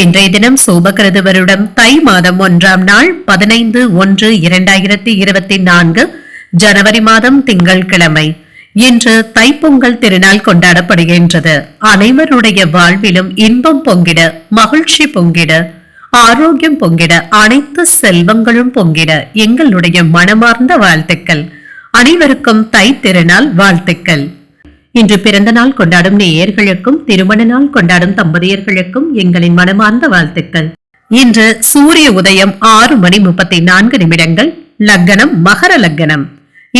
இன்றைய தினம் சோபகிருது வருடம் தை மாதம் ஒன்றாம் நாள் பதினைந்து ஒன்று இரண்டாயிரத்தி இருபத்தி நான்கு ஜனவரி மாதம் திங்கள் கிழமை இன்று தைப்பொங்கல் திருநாள் கொண்டாடப்படுகின்றது. அனைவருடைய வாழ்விலும் இன்பம் பொங்கிட மகிழ்ச்சி பொங்கிட ஆரோக்கியம் பொங்கிட அனைத்து செல்வங்களும் பொங்கிட எங்களுடைய மனமார்ந்த வாழ்த்துக்கள். அனைவருக்கும் தை திருநாள் வாழ்த்துக்கள். இன்று பிறந்த நாள் கொண்டாடும் நேயர்களுக்கும் திருமண நாள் கொண்டாடும் தம்பதியர்களுக்கும் எங்களின் மனமார்ந்த வாழ்த்துக்கள். இன்று சூரிய உதயம் ஆறு மணி முப்பத்தி நான்கு நிமிடங்கள் லக்னம் மகர லக்னம்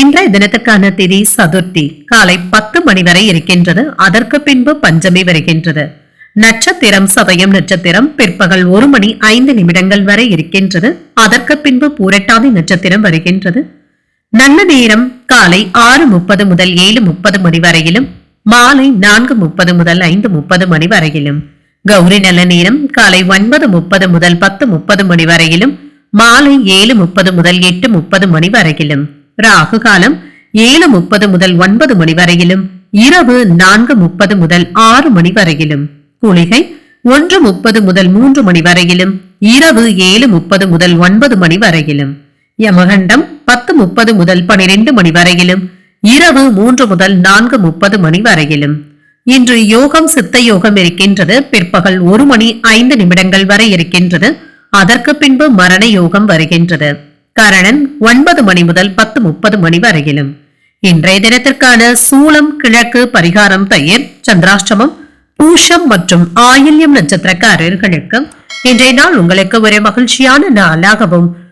இன்றைய தினத்துக்கான திதி சதுர்த்தி. காலை பத்து மணி வரை இருக்கின்றது அதற்கு பின்பு பஞ்சமி வருகின்றது. நட்சத்திரம் சதயம் நட்சத்திரம் பிற்பகல் ஒரு மணி ஐந்து நிமிடங்கள் வரை இருக்கின்றது அதற்கு பின்பு பூரட்டாதி நட்சத்திரம் வருகின்றது. நல்ல நேரம் காலை ஆறு முப்பது முதல் ஏழு முப்பது மணி வரையிலும் மாலை நான்கு முப்பது முதல் ஐந்து முப்பது மணி வரையிலும். கௌரி நல்ல நேரம் காலை ஒன்பது முப்பது முதல் பத்து முப்பது மணி வரையிலும் மாலை ஏழு முப்பது முதல் எட்டு முப்பது மணி வரையிலும். ராகு காலம் ஏழு முப்பது முதல் ஒன்பது மணி வரையிலும் இரவு நான்கு முப்பது முதல் ஆறு மணி வரையிலும். குளிகை ஒன்று முப்பது முதல் மூன்று மணி வரையிலும் இரவு ஏழு முப்பது முதல் ஒன்பது மணி வரையிலும். யமகண்டம் பத்து முப்பது முதல் பனிரெண்டு மணி வரையிலும் இரவு மூன்று முதல் நான்கு முப்பது மணி வரையிலும். இன்று யோகம் சித்த யோகம் இருக்கின்றது. பிற்பகல் ஒரு மணி ஐந்து நிமிடங்கள் வரை இருக்கின்றது. அதற்கு பின்பு மரண யோகம் வருகின்றது. கரணன் ஒன்பது மணி முதல் பத்து முப்பது மணி வரையிலும். இன்றைய தினத்திற்கான சூளம் கிழக்கு பரிகாரம் தயிர் சந்திராஷ்டமம் பூஷம் மற்றும் ஆயில்யம் நட்சத்திரக்காரர்களுக்கு இன்றைய நாள் உங்களுக்கு ஒரு மகிழ்ச்சியான நாளாகவும்